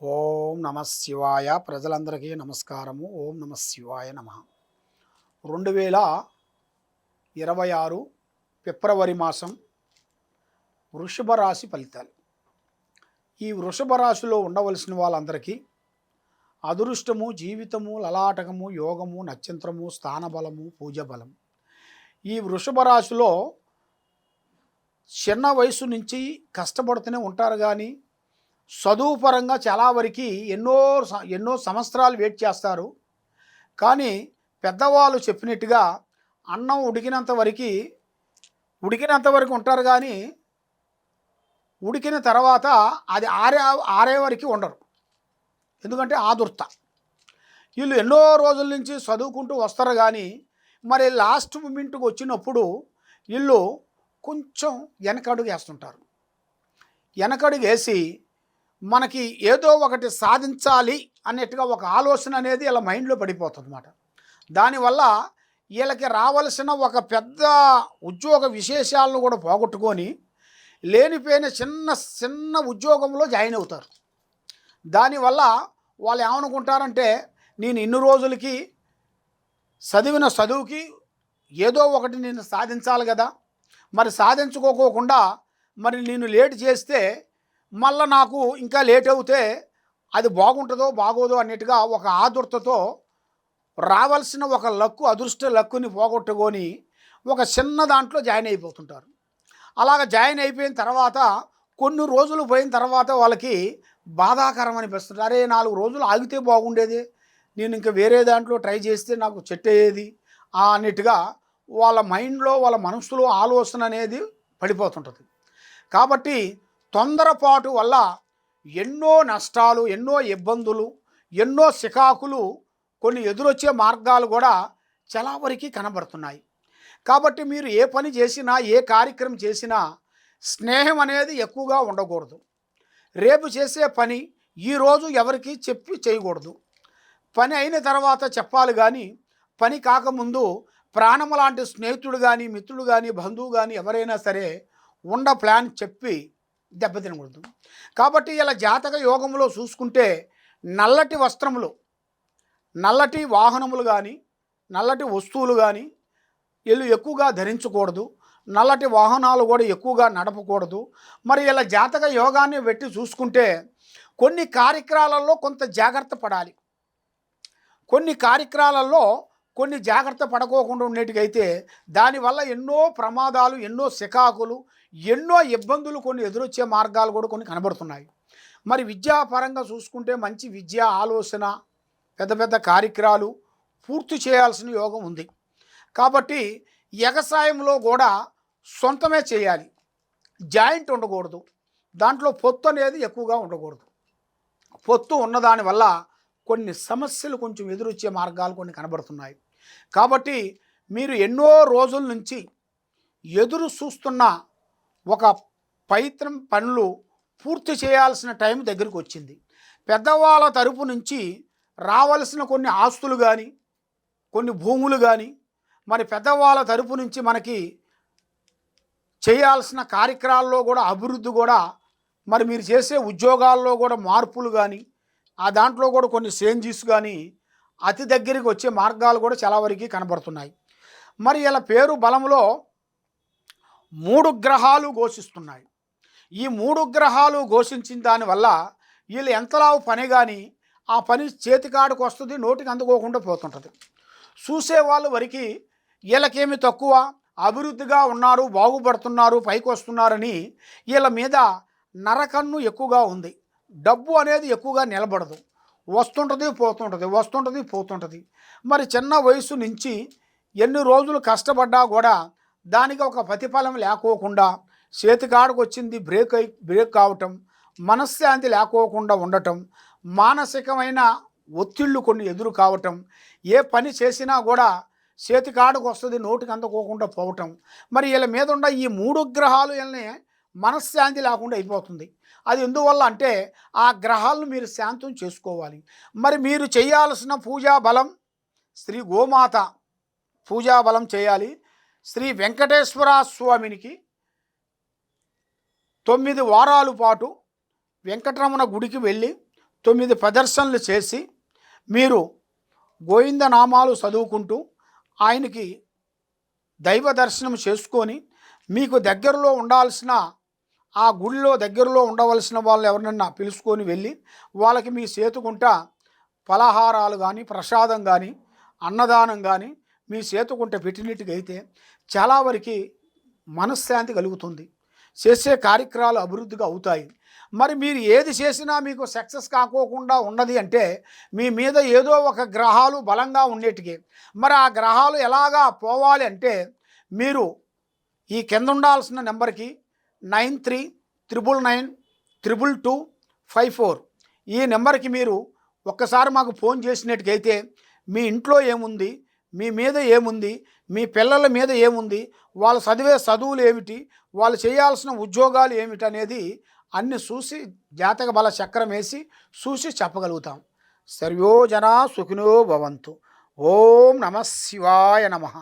ఓం నమ శివాయ. ప్రజలందరికీ నమస్కారము. ఓం నమ శివాయ నమ. రెండు వేల ఇరవై ఆరు ఫిబ్రవరి మాసం వృషభ రాశి ఫలితాలు. ఈ వృషభ రాశిలో ఉండవలసిన వాళ్ళందరికీ అదృష్టము జీవితము లలాటకము యోగము నక్షత్రము స్థానబలము పూజ బలం ఈ వృషభ రాశిలో చిన్న వయసు నుంచి కష్టపడుతూనే ఉంటారు కానీ చదువు పరంగా చాలా వరకు ఎన్నో ఎన్నో సంవత్సరాలు వెయిట్ చేస్తారు. కానీ పెద్దవాళ్ళు చెప్పినట్టుగా అన్నం ఉడికినంత వరకు ఉడికినంత వరకు ఉంటారు కానీ ఉడికిన తర్వాత అది ఆరే ఆరే వరకు ఉండరు. ఎందుకంటే ఆదుర్త. వీళ్ళు ఎన్నో రోజుల నుంచి చదువుకుంటూ వస్తారు కానీ మరి లాస్ట్ మూమెంట్కి వచ్చినప్పుడు వీళ్ళు కొంచెం వెనకడుగు వేస్తుంటారు. వెనకడుగు వేసి మనకి ఏదో ఒకటి సాధించాలి అన్నట్టుగా ఒక ఆలోచన అనేది ఇలా మైండ్లో పడిపోతుందనమాట దానివల్ల వీళ్ళకి రావలసిన ఒక పెద్ద ఉద్యోగ విశేషాలను కూడా పోగొట్టుకొని లేనిపోయిన చిన్న చిన్న ఉద్యోగంలో జాయిన్ అవుతారు. దానివల్ల వాళ్ళు ఏమనుకుంటారంటే నేను ఇన్ని రోజులకి చదివిన చదువుకి ఏదో ఒకటి నేను సాధించాలి కదా. మరి సాధించుకోకోకుండా మరి నేను లేట్ చేస్తే మళ్ళా నాకు ఇంకా లేట్ అవుతే అది బాగుంటుందో బాగోదో అన్నట్టుగా ఒక ఆదుర్తతో రావాల్సిన ఒక లక్కు అదృష్ట లక్కుని పోగొట్టుకొని ఒక చిన్న దాంట్లో జాయిన్ అయిపోతుంటారు. అలాగ జాయిన్ అయిపోయిన తర్వాత కొన్ని రోజులు పోయిన తర్వాత వాళ్ళకి బాధాకరం అనిపిస్తుంది. అరే నాలుగు రోజులు ఆగితే బాగుండేది. నేను ఇంకా వేరే దాంట్లో ట్రై చేస్తే నాకు చెట్ అయ్యేది అన్నట్టుగా వాళ్ళ మైండ్లో వాళ్ళ మనసులో ఆలోచన అనేది పడిపోతుంటుంది. కాబట్టి తొందరపాటు వల్ల ఎన్నో నష్టాలు ఎన్నో ఇబ్బందులు ఎన్నో సికాకులు కొన్ని ఎదురొచ్చే మార్గాలు కూడా చాలా వరకు కనబడుతున్నాయి. కాబట్టి మీరు ఏ పని చేసినా ఏ కార్యక్రమం చేసినా స్నేహం అనేది ఎక్కువగా ఉండకూడదు. రేపు చేసే పని ఈరోజు ఎవరికి చెప్పి చేయకూడదు. పని అయిన తర్వాత చెప్పాలి కానీ పని కాకముందు ప్రాణం లాంటి స్నేహితుడు కానీ మిత్రుడు కానీ బంధువు కానీ ఎవరైనా సరే ఉండ ప్లాన్ చెప్పి దెబ్బతినకూడదు. కాబట్టి ఇలా జాతక యోగంలో చూసుకుంటే నల్లటి వస్త్రములు నల్లటి వాహనములు కానీ నల్లటి వస్తువులు కానీ వీళ్ళు ఎక్కువగా ధరించకూడదు. నల్లటి వాహనాలు కూడా ఎక్కువగా నడపకూడదు. మరి ఇలా జాతక యోగాన్ని పెట్టి చూసుకుంటే కొన్ని కార్యక్రమాలలో కొంత జాగ్రత్త పడాలి. కొన్ని కార్యక్రమాలలో కొన్ని జాగ్రత్త పడకోకుండా ఉండేటికైతే దానివల్ల ఎన్నో ప్రమాదాలు ఎన్నో సికాకులు ఎన్నో ఇబ్బందులు కొన్ని ఎదురొచ్చే మార్గాలు కూడా కొన్ని కనబడుతున్నాయి. మరి విద్యాపరంగా చూసుకుంటే మంచి విద్య ఆలోచన పెద్ద పెద్ద కార్యక్రమాలు పూర్తి చేయాల్సిన యోగం ఉంది. కాబట్టి ఎగసాయంలో కూడా సొంతమే చేయాలి. జాయింట్ ఉండకూడదు. దాంట్లో పొత్తు అనేది ఎక్కువగా ఉండకూడదు. పొత్తు ఉన్నదాని వల్ల కొన్ని సమస్యలు కొంచెం ఎదురొచ్చే మార్గాలు కొన్ని కనబడుతున్నాయి. కాబట్టి మీరు ఎన్నో రోజుల నుంచి ఎదురు చూస్తున్న ఒక పైత్రం పనులు పూర్తి చేయాల్సిన టైం దగ్గరికి వచ్చింది. పెద్దవాళ్ళ తరపు నుంచి రావలసిన కొన్ని ఆస్తులు కానీ కొన్ని భూములు కానీ మరి పెద్దవాళ్ళ తరపు నుంచి మనకి చేయాల్సిన కార్యక్రమాల్లో కూడా అభివృద్ధి కూడా మరి మీరు చేసే ఉద్యోగాల్లో కూడా మార్పులు కానీ ఆ దాంట్లో కూడా కొన్ని చేంజెస్ కానీ అతి దగ్గరికి వచ్చే మార్గాలు కూడా చాలా వరకు కనబడుతున్నాయి. మరి ఇలా పేరు బలంలో మూడు గ్రహాలు ఘోషిస్తున్నాయి. ఈ మూడు గ్రహాలు ఘోషించిన దానివల్ల వీళ్ళు ఎంతలావు పని కానీ ఆ పని చేతికాడికి వస్తుంది నోటికి అందుకోకుండా పోతుంటుంది. చూసేవాళ్ళు వరకు వీళ్ళకేమి తక్కువ అభివృద్ధిగా ఉన్నారు బాగుపడుతున్నారు పైకి వస్తున్నారని వీళ్ళ మీద నరకన్ను ఎక్కువగా ఉంది. డబ్బు అనేది ఎక్కువగా నిలబడదు. వస్తుంటుంది పోతుంటుంది వస్తుంటుంది పోతుంటుంది. మరి చిన్న వయసు నుంచి ఎన్ని రోజులు కష్టపడ్డా కూడా దానికి ఒక ప్రతిఫలం లేకోకుండా చేతికాడకు వచ్చింది బ్రేక్ అయి బ్రేక్ కావటం మనశ్శాంతి లేకోకుండా ఉండటం మానసికమైన ఒత్తిళ్ళు కొన్ని ఎదురు కావటం ఏ పని చేసినా కూడా చేతికాడకు వస్తుంది నోటికి అందుకోకుండా పోవటం. మరి వీళ్ళ మీద ఉన్న ఈ మూడు గ్రహాలు వీళ్ళని మనశ్శాంతి లేకుండా అయిపోతుంది. అది ఎందువల్ల అంటే ఆ గ్రహాలను మీరు శాంతం చేసుకోవాలి. మరి మీరు చేయాల్సిన పూజా బలం శ్రీ గోమాత పూజా బలం చేయాలి. శ్రీ వెంకటేశ్వర స్వామినికి తొమ్మిది వారాల పాటు వెంకటరమణ గుడికి వెళ్ళి తొమ్మిది ప్రదర్శనలు చేసి మీరు గోవిందనామాలు చదువుకుంటూ ఆయనకి దైవ దర్శనం చేసుకొని మీకు దగ్గరలో ఉండాల్సిన ఆ గుడిలో దగ్గరలో ఉండవలసిన వాళ్ళు ఎవరినన్నా పిలుచుకొని వెళ్ళి వాళ్ళకి మీ చేతుకుంట ఫలహారాలు కానీ ప్రసాదం కానీ అన్నదానం కానీ మీ చేతుకుంట పెట్టినట్టుగైతే చాలా వరకు మనశ్శాంతి కలుగుతుంది. చేసే కార్యక్రమాలు అభివృద్ధిగా అవుతాయి. మరి మీరు ఏది చేసినా మీకు సక్సెస్ కాకోకుండా ఉన్నది అంటే మీ మీద ఏదో ఒక గ్రహాలు బలంగా ఉండేటికి. మరి ఆ గ్రహాలు ఎలాగా పోవాలి అంటే మీరు ఈ కింద ఉండాల్సిన నెంబర్కి nine three triple nine triple two five four. ఈ నెంబర్కి మీరు ఒక్కసారి మాకు ఫోన్ చేసినట్టుకైతే మీ ఇంట్లో ఏముంది మీ మీద ఏముంది మీ పిల్లల మీద ఏముంది వాళ్ళు చదివే చదువులు ఏమిటి వాళ్ళు చేయాల్సిన ఉద్యోగాలు ఏమిటి అనేది అన్ని చూసి జాతక బల చక్రం వేసి చూసి చెప్పగలుగుతాం. సర్వోజన సుఖినో భవంతు. ఓం నమ శివాయ నమః.